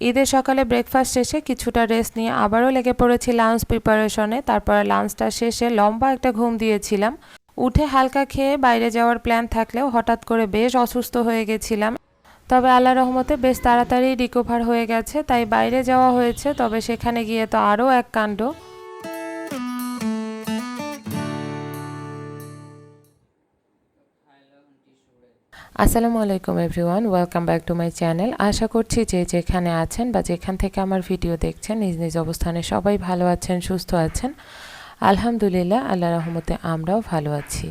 ঈদের সকালে ব্রেকফাস্ট শেষে কিছুটা রেস্ট নিয়ে আবারও লেগে পড়েছি লাঞ্চ প্রিপারেশনে তারপর লাঞ্চটা শেষে লম্বা একটা ঘুম দিয়েছিলাম। উঠে হালকা খেয়ে বাইরে যাওয়ার প্ল্যান থাকলেও হঠাৎ করে বেশ অসুস্থ হয়ে গেছিলাম। তবে আল্লাহ রহমতে বেশ তাড়াতাড়ি রিকভার হয়ে গেছে। তাই বাইরে যাওয়া হয়েছে, তবে সেখানে গিয়ে তো আরও এক কাণ্ড। আসসালামু আলাইকুম everyone, welcome back to my channel. আশা করছি যে যেখানে আছেন বা যেখান থেকে আমার ভিডিও দেখছেন, নিজ নিজ অবস্থানে সবাই ভালো আছেন, সুস্থ আছেন। আলহামদুলিল্লাহ, আল্লাহ রহমতে আমরাও ভালো আছি।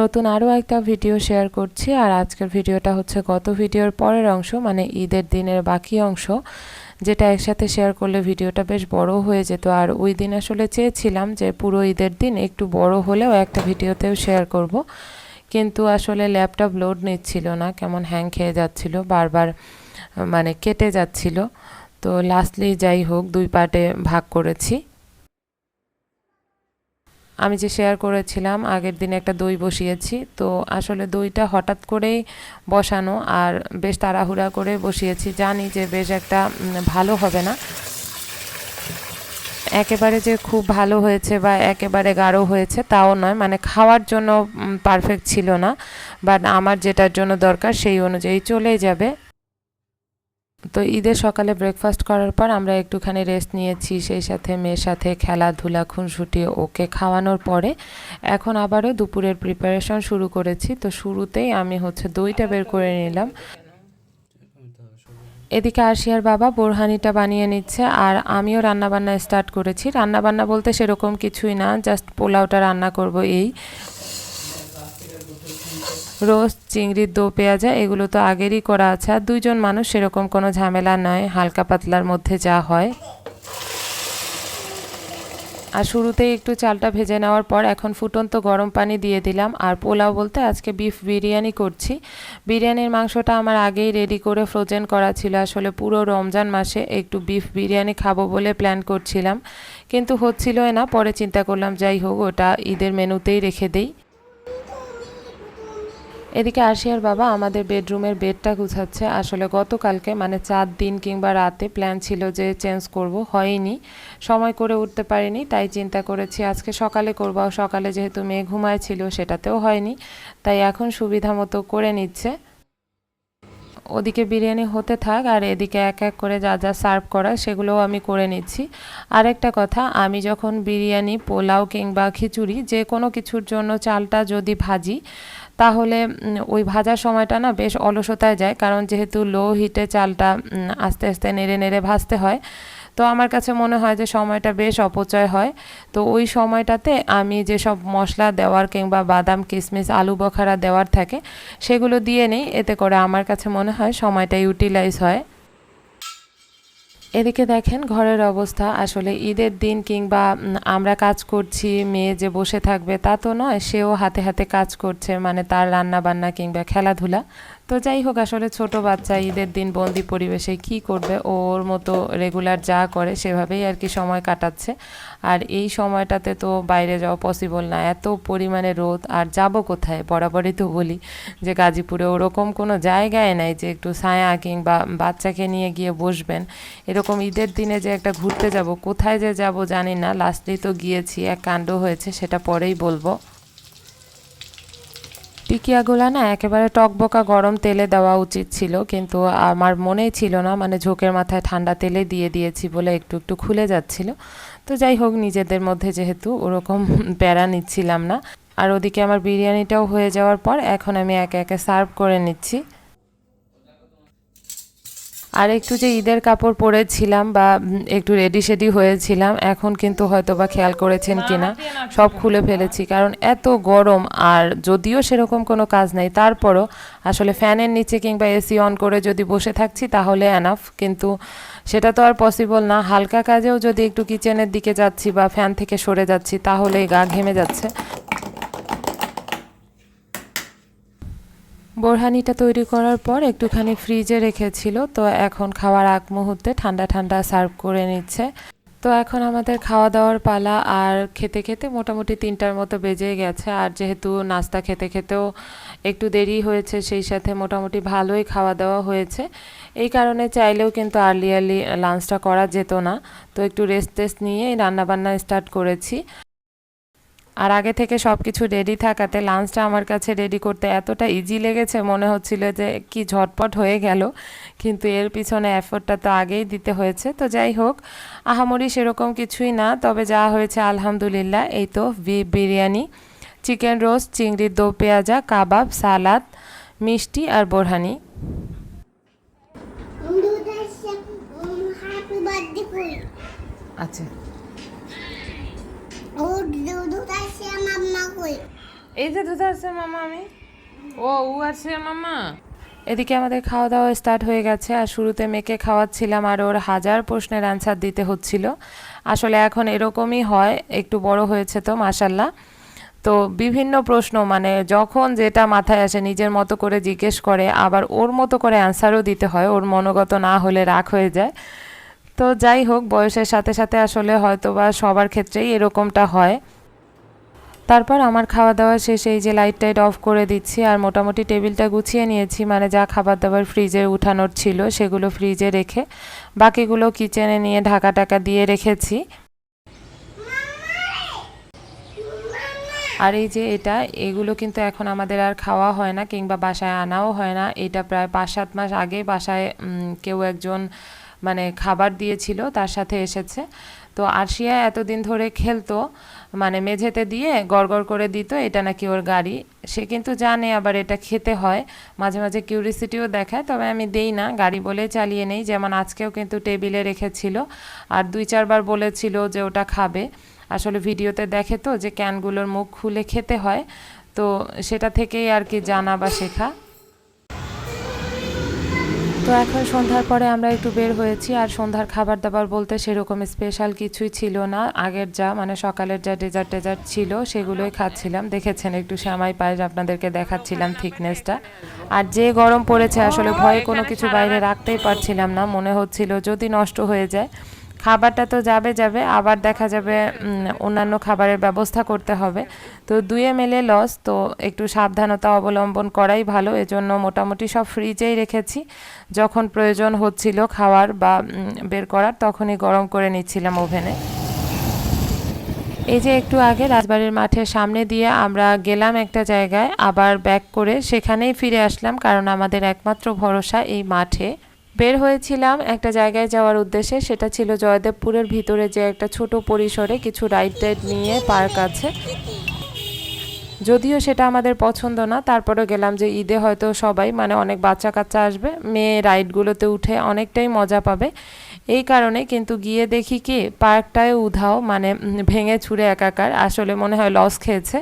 নতুন আরও একটা ভিডিও শেয়ার করছি, আর আজকের ভিডিওটা হচ্ছে গত ভিডিওর পরের অংশ মানে ঈদের দিনের বাকি অংশ, যেটা একসাথে শেয়ার করলে ভিডিওটা বেশ বড় হয়ে যেত। আর ওই দিন আসলে চেয়েছিলাম যে পুরো ঈদের দিন একটু বড় হলেও একটা ভিডিওতেও শেয়ার করব। কিন্তু আসলে ল্যাপটপ লোড নিচ্ছিল না, কেমন হ্যাং খেয়ে যাচ্ছিল, বারবার মানে কেটে যাচ্ছিল। তো লাস্টলি যাই হোক, দুই পার্টে ভাগ করেছি। আমি যে শেয়ার করেছিলাম, আগের দিন একটা দই বসিয়েছি। তো আসলে দইটা হঠাৎ করেই বসানো আর বেশ তাড়াহুড়া করে বসিয়েছি। জানি যে বেশ একটা ভালো হবে না। একেবারে যে খুব ভালো হয়েছে বা একেবারে গাঢ় হয়েছে তাও নয় মানে খাওয়ার জন্য পারফেক্ট ছিল না বাট আমার যেটার জন্য দরকার সেই অনুযায়ী চলে যাবে। তো ঈদের সকালে ব্রেকফাস্ট করার পর আমরা একটুখানি রেস্ট নিয়েছি, সেই সাথে মেয়ের সাথে খেলাধুলা, খুনসুটি, ওকে খাওয়ানোর পরে এখন আবারও দুপুরের প্রিপারেশন শুরু করেছি। তো শুরুতেই আমি হচ্ছে দইটা বের করে নিলাম। এদিকে আরশিয়ার বাবা বোরহানিটা বানিয়ে নিচ্ছে আর আমিও রান্নাবান্না স্টার্ট করেছি। রান্নাবান্না বলতে সেরকম কিছুই না জাস্ট পোলাওটা রান্না করব এই। রোস্ট চিংড়ির দো, পেঁয়াজা, এগুলো তো আগেরই করা আছে। আর দুইজন মানুষ সেরকম কোনো ঝামেলা নয়, হালকা পাতলার মধ্যে যা হয়। আর শুরুতেই একটু চালটা ভেজে নেওয়ার পর এখন ফুটন্ত গরম পানি দিয়ে দিলাম। আর পোলাও বলতে আজকে বিফ বিরিয়ানি করছি। বিরিয়ানির মাংসটা আমার আগেই রেডি করে ফ্রোজেন করা ছিল। আসলে পুরো রমজান মাসে একটু বিফ বিরিয়ানি খাব বলে প্ল্যান করছিলাম। কিন্তু হচ্ছিলই না, পরে চিন্তা করলাম যাই হোক, ওটা ঈদের মেনুতেই রেখে দেই। এদিকে আশিয়ার বাবা আমাদের বেডরুমের বেডটা গুছাচ্ছে। আসলে গতকালকে মানে চার দিন কিংবা রাতে প্ল্যান ছিল যে চেঞ্জ করব, হয়নি। সময় করে উঠতে পারিনি, তাই চিন্তা করেছি আজকে সকালে করব। সকালে যেহেতু মেয়ে ঘুমায় ছিল, সেটাতেও হয়নি। তাই এখন সুবিধা মতো করে নিচ্ছে। ওদিকে বিরিয়ানি হতে থাক, আর এদিকে এক এক করে যা যা সার্ভ করা, সেগুলোও আমি করে নিচ্ছি। আরেকটা কথা, আমি যখন বিরিয়ানি, পোলাও কিংবা খিচুড়ি, যে কোনো কিছুর জন্য চালটা যদি ভাজি তাহলে ওই ভাজার সময়টা না বেশ অলসতায় যায়। কারণ যেহেতু লো হিটে চালটা আস্তে আস্তে নেড়ে নেড়ে ভাজতে হয়, তো আমার কাছে মনে হয় যে সময়টা বেশ অপচয় হয়। তো ওই সময়টাতে আমি যেসব মশলা দেওয়ার কিংবা বাদাম কিশমিশ আলু বখারা দেওয়ার থাকে, সেগুলো দিয়ে নিই। এতে করে আমার কাছে মনে হয় সময়টা ইউটিলাইজ হয়। এদিকে দেখেন ঘরের অবস্থা। আসলে ঈদের দিন কিংবা আমরা কাজ করছি, মেয়ে যে বসে থাকবে তা তো নয়, সেও হাতে হাতে কাজ করছে মানে তার রান্না বান্না কিংবা খেলাধুলা। তো যাই হোক, আসলে ছোট বাচ্চা ঈদের দিন বন্দি পরিবেশে কি করবে? ওর মতো রেগুলার যা করে, সেভাবেই আর কি সময় কাটাচ্ছে। আর এই সময়টাতে তো বাইরে যাওয়া পসিবল না। এত পরিমাণে রোদ, আর যাব কোথায়? বরাবরই তো বলি যে গাজীপুরে ওরকম কোনো জায়গায় নাই যে একটু ছায়া কিংবা বাচ্চাকে নিয়ে গিয়ে বসবেন। এরকম ঈদের দিনে যে একটা ঘুরতে যাব, কোথায় যে যাব জানি না। লাস্টেই তো গিয়েছি, এক কাণ্ড হয়েছে, সেটা পরেই বলব। টিকিয়াগুলো না একেবারে টকবকা গরম তেলে দেওয়া উচিত ছিল, কিন্তু আমার মনেই ছিল না মানে ঝোঁকের মাথায় ঠান্ডা তেলে দিয়ে দিয়েছি বলে একটু একটু খুলে যাচ্ছিল। তো যাই হোক, নিজেদের মধ্যে যেহেতু ওরকম প্যারা নিচ্ছিলাম না। আর ওদিকে আমার বিরিয়ানিটাও হয়ে যাওয়ার পর এখন আমি একে একে সার্ভ করে নিচ্ছি। আর একটু যে ঈদের কাপড় পরেছিলাম বা একটু রেডি শেডি হয়েছিলাম এখন কিন্তু হয়তো বা খেয়াল করেছেন কিনা। সব খুলে ফেলেছি কারণ এত গরম আর যদিও সেরকম কোনো কাজ নেই তারপরও আসলে ফ্যানের নিচে কিংবা এসি অন করে যদি বসে থাকছি তাহলে অ্যানাফ কিন্তু সেটা তো আর পসিবল না। হালকা কাজেও যদি একটু কিচেনের দিকে যাচ্ছি বা ফ্যান থেকে সরে যাচ্ছি তাহলে গা ঘেমে যাচ্ছে। বোরহানিটা তৈরি করার পর একটুখানি ফ্রিজে রেখেছিল, তো এখন খাওয়ার আগ মুহূর্তে ঠান্ডা ঠান্ডা সার্ভ করে নিচ্ছে। তো এখন আমাদের খাওয়া দাওয়ার পালা আর খেতে খেতে মোটামুটি তিনটার মতো বেজে গেছে। আর যেহেতু নাস্তা খেতে খেতেও একটু দেরি হয়েছে, সেই সাথে মোটামুটি ভালোই খাওয়া দাওয়া হয়েছে। এই কারণে চাইলেও কিন্তু আর্লি আর্লি লাঞ্চটা করা যেত না। তো একটু রেস্ট টেস্ট নিয়ে রান্নাবান্না স্টার্ট করেছি। আর আগে থেকে সব কিছু রেডি থাকাতে লাঞ্চটা আমার কাছে রেডি করতে এতটা ইজি লেগেছে মনে হচ্ছিল যে কি ঝটপট হয়ে গেল। কিন্তু এর পিছনে এফোর্টটা তো আগেই দিতে হয়েছে। তো যাই হোক আহামরি সেরকম কিছুই না। তবে যা হয়েছে আলহামদুলিল্লাহ এই তো বিফ বিরিয়ানি চিকেন রোস্ট চিংড়ির দো পেঁয়াজা কাবাব সালাদ মিষ্টি আর বোরহানি। হ্যাপি বার্থডে কই আচ্ছা। এই যে দুধ আসছে মামা আমি। ও ও আসছে মামা। এদিকে আমাদের খাওয়া দাওয়া স্টার্ট হয়ে গেছে আর শুরুতে মেয়েকে খাওয়াচ্ছিলাম আর ওর হাজার প্রশ্নের অ্যান্সার দিতে হচ্ছিল। আসলে এখন এরকমই হয়, একটু বড় হয়েছে তো মাসাল্লাহ তো বিভিন্ন প্রশ্ন মানে যখন যেটা মাথায় আসে নিজের মতো করে জিজ্ঞেস করে, আবার ওর মতো করে অ্যান্সারও দিতে হয়, ওর মনোগত না হলে রাগ হয়ে যায়। তো যাই হোক, বয়সের সাথে সাথে আসলে হয়তো বা সবার ক্ষেত্রেই এরকমটা হয়। তারপর আমার খাওয়া দাওয়া শেষে এই যে লাইট টাইট অফ করে দিচ্ছি আর মোটামুটি টেবিলটা গুছিয়ে নিয়েছি মানে যা খাবার দাবার ফ্রিজে উঠানোর ছিল সেগুলো ফ্রিজে রেখে, বাকিগুলো কিচেনে নিয়ে ঢাকা টাকা দিয়ে রেখেছি। আর এই যে এটা, এগুলো কিন্তু এখন আমাদের আর খাওয়া হয় না কিংবা বাসায় আনাও হয় না। এটা প্রায় পাঁচ সাত মাস আগে বাসায় কেউ একজন মানে খাবার দিয়েছিল, তার সাথে এসেছে। তো আরশিয়া এতদিন ধরে খেলতো মানে মেঝেতে দিয়ে গড়গড় করে দিত, এটা নাকি ওর গাড়ি। সে কিন্তু জানে আবার এটা খেতে হয়। মাঝে মাঝে কিউরিসিটিও দেখায়, তবে আমি দেই না, গাড়ি বলে চালিয়ে নেই, যেমন আজকেও কিন্তু টেবিলে রেখেছিল। আর দুই চারবার বলেছিল যে ওটা খাবে। আসলে ভিডিওতে দেখে তো যে ক্যানগুলোর মুখ খুলে খেতে হয়, তো সেটা থেকেই আর কি জানা বা শেখা। তো এখন সন্ধ্যার পরে আমরা একটু বের হয়েছি আর সন্ধ্যার খাবার দাবার বলতে সেরকম স্পেশাল কিছুই ছিল না। আগের যা মানে সকালের যা ডেজার্ট টেজার্ট ছিল সেগুলোই খাচ্ছিলাম। দেখেছেন একটু শ্যামাই পায়ে আপনাদেরকে দেখাচ্ছিলাম থিকনেসটা আর যে গরম পড়েছে, আসলে ভয়ে কোনো কিছু বাইরে রাখতেই পারছিলাম না। মনে হচ্ছিল যদি নষ্ট হয়ে যায় খাবারটা তো যাবে যাবে, আবার দেখা যাবে অন্যান্য খাবারের ব্যবস্থা করতে হবে। তো দুয়ে মেলে লস তো একটু সাবধানতা অবলম্বন করাই ভালো। এজন্য মোটামুটি সব ফ্রিজেই রেখেছি। যখন প্রয়োজন হচ্ছিল খাওয়ার বা বের করার, তখনই গরম করে নিচ্ছিলাম ওভেনে এই যে একটু আগে রাজবাড়ির মাঠের সামনে দিয়ে আমরা গেলাম একটা জায়গায়, আবার ব্যাক করে সেখানেই ফিরে আসলাম, কারণ আমাদের একমাত্র ভরসা এই মাঠে। বের হয়েছিলাম একটা জায়গায় যাওয়ার উদ্দেশ্যে, সেটা ছিল জয়দেবপুরের ভিতরে যে একটা ছোট পরিসরে কিছু রাইড টাইড নিয়ে পার্ক আছে। যদিও সেটা আমাদের পছন্দ না তারপরে গেলাম যে ঈদে হয়তো সবাই মানে অনেক বাচ্চা কাচ্চা আসবে, মেয়ে রাইডগুলোতে উঠে অনেকটাই মজা পাবে। এই কারণে কিন্তু গিয়ে দেখি কি পার্কটায় উধাও মানে ভেঙে ছুঁড়ে একাকার, আসলে মনে হয় লস খেয়েছে।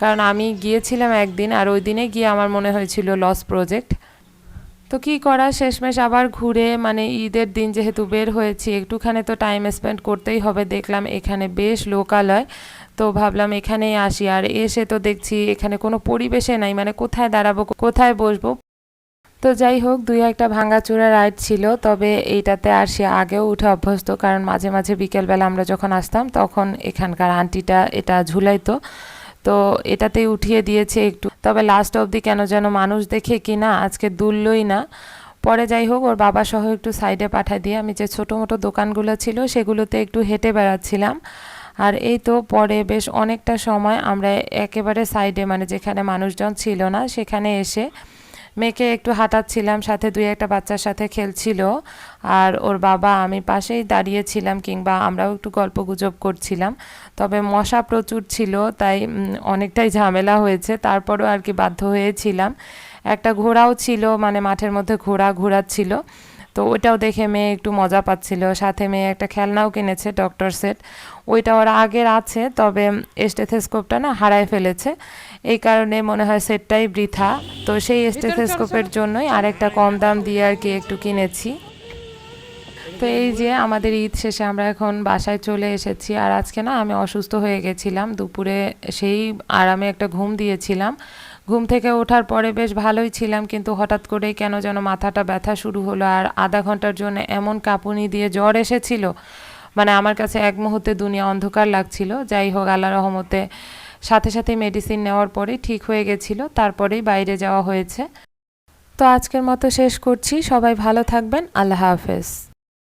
কারণ আমি গিয়েছিলাম একদিন, আর ওই দিনে গিয়ে আমার মনে হয়েছিল লস প্রজেক্ট তো কি করা? শেষমেশ আবার ঘুরে মানে ঈদের দিন যেহেতু বের হয়েছি, একটুখানি তো টাইম স্পেন্ড করতেই হবে। দেখলাম এখানে বেশ লোকালয়। তো ভাবলাম এখানেই আসি। আর এসে তো দেখছি এখানে কোনো পরিবেশে নাই। মানে কোথায় দাঁড়াবো, কোথায় বসবো? তো যাই হোক, দুই একটা ভাঙাচোরা রাইড ছিল। তবে এইটাতে আর সে আগেও উঠে অভ্যস্ত। কারণ মাঝে মাঝে বিকেলবেলা আমরা যখন আসতাম, তখন এখানকার আন্টিটা এটা ঝুলাইতো। তো এটাতেই উঠিয়ে দিয়েছে একটু। তবে লাস্ট অবধি কেন যেন মানুষ দেখে কি না, আজকে দুললই না। পরে যাই হোক, ওর বাবা সহ একটু সাইডে পাঠা দিয়ে আমি যে ছোটো মোটো দোকানগুলো ছিল, সেগুলোতে একটু হেঁটে বেড়াচ্ছিলাম। আর এই তো পরে বেশ অনেকটা সময় আমরা একেবারে সাইডে মানে যেখানে মানুষজন ছিল না, সেখানে এসে মেয়েকে একটু হাঁটাচ্ছিলাম, সাথে দুই একটা বাচ্চার সাথে খেলছিল। আর ওর বাবা আমি পাশেই দাঁড়িয়েছিলাম কিংবা আমরাও একটু গল্প গুজব করছিলাম। তবে মশা প্রচুর ছিল, তাই অনেকটাই ঝামেলা হয়েছে। তারপরও আর কি বাধ্য হয়েছিলাম। একটা ঘোড়াও ছিল মানে মাঠের মধ্যে ঘোড়া ঘোরাচ্ছিল। তো ওইটাও দেখে মেয়ে একটু মজা পাচ্ছিল। সাথে মেয়ে একটা খেলনাও কিনেছে ডক্টর সেট ওইটা ওর আগের আছে, তবে স্টেথেস্কোপটা না হারায় ফেলেছে। এই কারণে মনে হয় সেটটাই বৃথা। তো সেই স্টেথোস্কোপের জন্যই আরেকটা কম দাম দিয়ে আর কি একটু কিনেছি। তো এই যে আমাদের ঈদ শেষে আমরা এখন বাসায় চলে এসেছি। আর আজকে না আমি অসুস্থ হয়ে গেছিলাম। দুপুরে সেই আরামে একটা ঘুম দিয়েছিলাম। ঘুম থেকে ওঠার পরে বেশ ভালোই ছিলাম কিন্তু হঠাৎ করেই কেন যেন মাথাটা ব্যথা শুরু হলো। আর আধা ঘণ্টার জন্য এমন কাঁপুনি দিয়ে জ্বর এসেছিল। মানে আমার কাছে এক মুহূর্তে দুনিয়া অন্ধকার লাগছিল। যাই হোক আল্লাহ রহমতে সাথে সাথে মেডিসিন নেওয়ার পরেই ঠিক হয়ে গেছিল, তারপরেই বাইরে যাওয়া হয়েছে। তো আজকের মতো শেষ করছি, সবাই ভালো থাকবেন, আল্লাহ হাফেজ।